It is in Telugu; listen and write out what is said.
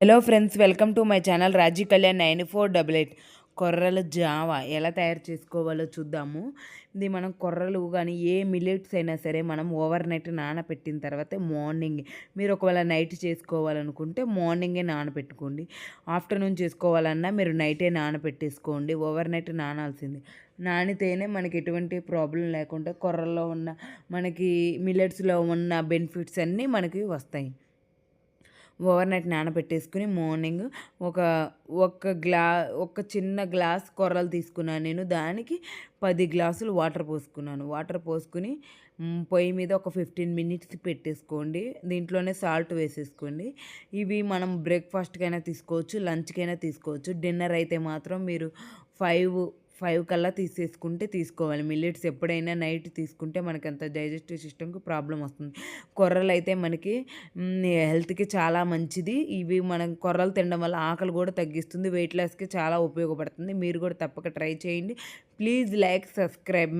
Hello friends welcome to my channel Raji Kalyan nine four double eight కొర్రల జావా ఎలా తయారు చేసుకోవాలో చూద్దాము. ఇది మనం కొర్రలు కానీ ఏ మిల్లెట్స్ అయినా సరే మనం ఓవర్ నైట్ నానబెట్టిన తర్వాత మార్నింగ్ మీరు ఒకవేళ నైట్ చేసుకోవాలనుకుంటే మార్నింగే నానబెట్టుకోండి ఆఫ్టర్నూన్ చేసుకోవాలన్నా మీరు నైటే నానబెట్టేసుకోండి ఓవర్ నైట్ నానాల్సింది. నానితేనే మనకి ఎటువంటి ప్రాబ్లం లేకుండా కొర్రల్లో ఉన్న మనకి మిల్లెట్స్లో ఉన్న బెనిఫిట్స్ అన్నీ మనకి వస్తాయి. ఓవర్ నైట్ నానబెట్టేసుకుని మార్నింగ్ ఒక ఒక గ్లా ఒక చిన్న గ్లాస్ కొర్రలు తీసుకున్నాను నేను. దానికి పది గ్లాసులు వాటర్ పోసుకున్నాను. వాటర్ పోసుకుని పొయ్యి మీద ఒక ఫిఫ్టీన్ మినిట్స్ పెట్టేసుకోండి. దీంట్లోనే సాల్ట్ వేసేసుకోండి. ఇవి మనం బ్రేక్ఫాస్ట్కైనా తీసుకోవచ్చు లంచ్కైనా తీసుకోవచ్చు. డిన్నర్ అయితే మాత్రం మీరు ఫైవ్ ఫైవ్ కల్లా తీసేసుకుంటే తీసుకోవాలి. మిల్లెట్స్ ఎప్పుడైనా నైట్ తీసుకుంటే మనకి అంత డైజెస్టివ్ సిస్టమ్కి ప్రాబ్లం వస్తుంది. కొర్రలు అయితే మనకి హెల్త్కి చాలా మంచిది. ఇవి మనం కొర్రలు తినడం వల్ల ఆకలి కూడా తగ్గిస్తుంది. వెయిట్ లాస్కి చాలా ఉపయోగపడుతుంది. మీరు కూడా తప్పక ట్రై చేయండి. Please like subscribe.